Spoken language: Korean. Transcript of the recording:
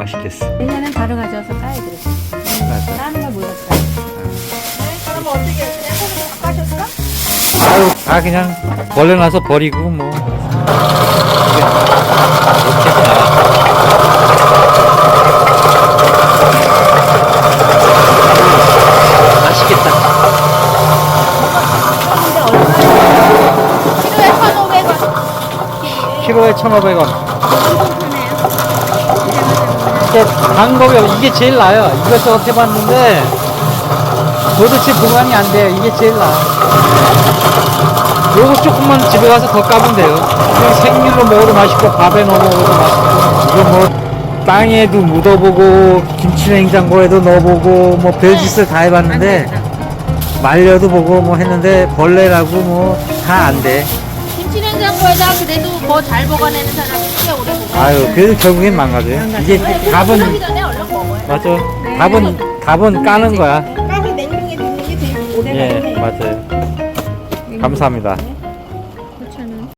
맛있겠어. 얘네는 바로 가져와서 까야 돼. 맞아. 까는 걸 몰랐어. 그럼 어떻게 그냥 손으로 깎아줄까? 아유, 다 그냥 벌레나서 버리고 뭐. 맛있겠다. 근데 얼마나 키로에 1,500원. 키로에 1,500원. 하네요. 이게 방법이 없- 이게 제일 나아요. 이것도 어떻게 봤는데 도대체 보관이 안 돼요. 이게 제일 나아. 요거 조금만 집에 가서 더 까면 돼요. 그냥 생밀로 먹어도 맛있고 밥에 넣어 먹어도 맛있고 이거 뭐 땅에도 묻어보고 김치 냉장고에도 넣어보고 뭐 별짓을 다 해봤는데 말려도 보고 뭐 했는데 벌레라고 뭐 다 안 돼. 김치냉장고에다 그래도 더 잘 보관하는 사람이 꽤 오래 보관. 아유 그래도 결국엔 망가져요. 이게 답은 하기 전에 얼른 먹어요. 맞아. 답은 답은 까는 거야. 까서 냉동에 두는 게 제일 오래 예, 가요. 맞아요. 감사합니다.